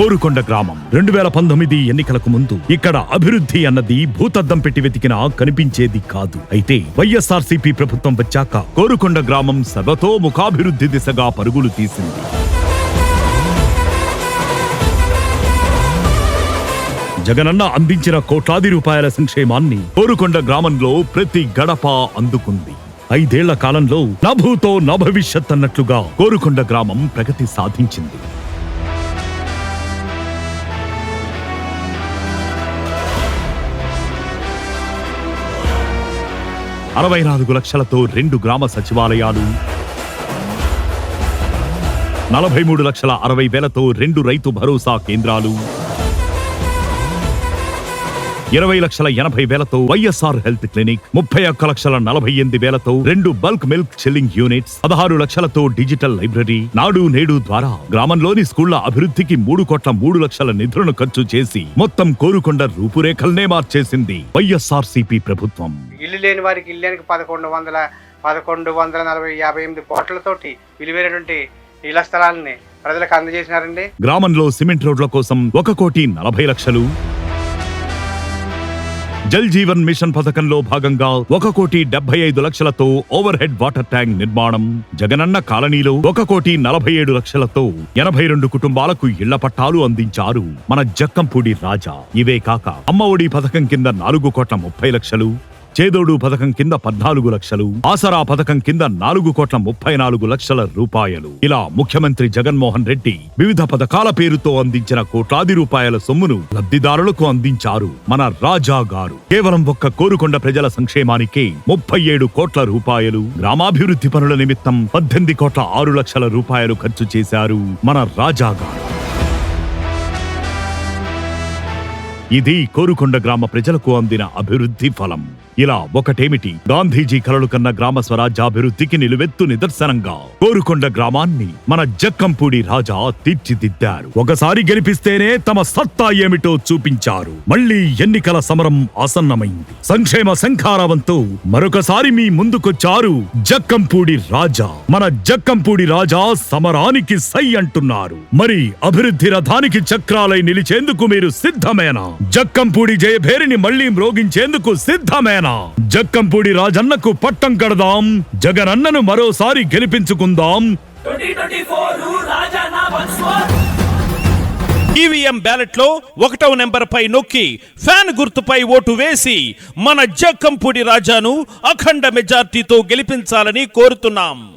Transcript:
కోరుకొండ గ్రామం. రెండు వేల పంతొమ్మిది ఎన్నికలకు ముందు ఇక్కడ అభివృద్ధి అన్నది భూతద్దం పెట్టి వెతికినా కనిపించేది కాదు. అయితే వైఎస్ఆర్సీపీ ప్రభుత్వం వచ్చాక కోరుకొండ గ్రామం సర్వతో ముఖాభివృద్ధి దిశగా పరుగులు తీసింది. జగనన్న అందించిన కోట్లాది రూపాయల సంక్షేమాన్ని కోరుకొండ గ్రామంలో ప్రతి గడప అందుకుంది. ఐదేళ్ళ కాలంలో నభూతో నభవిష్యత్ అన్నట్లుగా కోరుకొండ గ్రామం ప్రగతి సాధించింది. అరవై నాలుగు లక్షలతో రెండు గ్రామ సచివాలయాలు. నలభై మూడు లక్షల అరవై వేలతో రెండు రైతు భరోసా కేంద్రాలు. ఇరవై లక్షల ఎనభై వేలతో వైఎస్ఆర్ హెల్త్ క్లినిక్ ముప్పై ఒక్క లక్షల నలభై ఎనిమిది వేలతో రెండు బల్క్ మిల్క్ చిల్లింగ్ యూనిట్స్ పదహారు లక్షలతో డిజిటల్ లైబ్రరీ నాడు నేడు ద్వారా గ్రామంలోని స్కూళ్ళ అభివృద్ధికి మూడు కోట్ల మూడు లక్షల నిధులను ఖర్చు చేసి మొత్తం కోరుకొండ రూపురేఖల్నే మార్చేసింది వైఎస్ఆర్ ప్రభుత్వం. ఇల్లు లేని వారికి ఇల్లేనికి పదకొండు వందల పదకొండు వందల నలభై యాభై ఎనిమిది కోట్లతోటి విలువైనటువంటి ఇళ్ళ స్థలాలని ప్రజలకు అందజేసినారండి. గ్రామంలో సిమెంట్ రోడ్ల కోసం ఒక కోటి నలభై లక్షలు. జల్ జీవన్ మిషన్ పథకంలో భాగంగా ఒక కోటి డెబ్బై ఐదు లక్షలతో ఓవర్ హెడ్ వాటర్ ట్యాంక్ నిర్మాణం. జగనన్న కాలనీలో ఒక కోటి నలభై ఏడు లక్షలతో ఎనభై రెండు కుటుంబాలకు ఇళ్ళ పట్టాలు అందించారు మన జక్కంపూడి రాజా. ఇవే కాక అమ్మ ఒడి పథకం కింద నాలుగు కోట్ల ముప్పై లక్షలు. చేదోడు పథకం కింద పద్నాలుగు లక్షలు ఆసరా పథకం కింద నాలుగు కోట్ల ముప్పై నాలుగు లక్షల రూపాయలు. ఇలా ముఖ్యమంత్రి జగన్మోహన్ రెడ్డి వివిధ పథకాల పేరుతో అందించిన కోట్లాది రూపాయల సొమ్మును లబ్ధిదారులకు అందించారు మన రాజా గారు. కేవలం ఒక్క కోరుకొండ ప్రజల సంక్షేమానికి ముప్పై ఏడు కోట్ల రూపాయలు గ్రామాభివృద్ధి పనుల నిమిత్తం పద్దెనిమిది కోట్ల ఆరు లక్షల రూపాయలు ఖర్చు చేశారు మన రాజా గారు. ఇది కోరుకొండ గ్రామ ప్రజలకు అందిన అభివృద్ధి ఫలం. ఇలా ఒకటేమిటి? గాంధీజీ కలలు కన్న గ్రామ స్వరాజ్యాభివృద్ధికి నిలువెత్తు నిదర్శనంగా కోరుకొండ గ్రామాన్ని మన జక్కంపూడి రాజా తీర్చిదిద్దారు. ఒకసారి గెలిపిస్తేనే తమ సత్తా ఏమిటో చూపించారు. మళ్ళీ ఎన్నికల సమరం ఆసన్నమైంది. సంక్షేమ శంఖారావంతో మరొకసారి మీ ముందుకొచ్చారు జక్కంపూడి రాజా. మన జక్కంపూడి రాజా సమరానికి సై అంటున్నారు. మరి అభివృద్ధి రథానికి చక్రాలై నిలిచేందుకు మీరు సిద్ధమేనా? జక్కంపూడి జయభేరిని మళ్ళీ మ్రోగించేందుకు సిద్ధమేనా? జక్కంపూడి రాజన్నకు పట్టం కడదాం. జగనన్నను మరోసారి గెలిపించుకుందాం. ఈవీఎం బ్యాలెట్లో ఒకటవ నెంబర్ పై నొక్కి ఫ్యాన్ గుర్తుపై ఓటు వేసి మన జక్కంపూడి రాజాను అఖండ మెజార్టీతో గెలిపించాలని కోరుతున్నాం.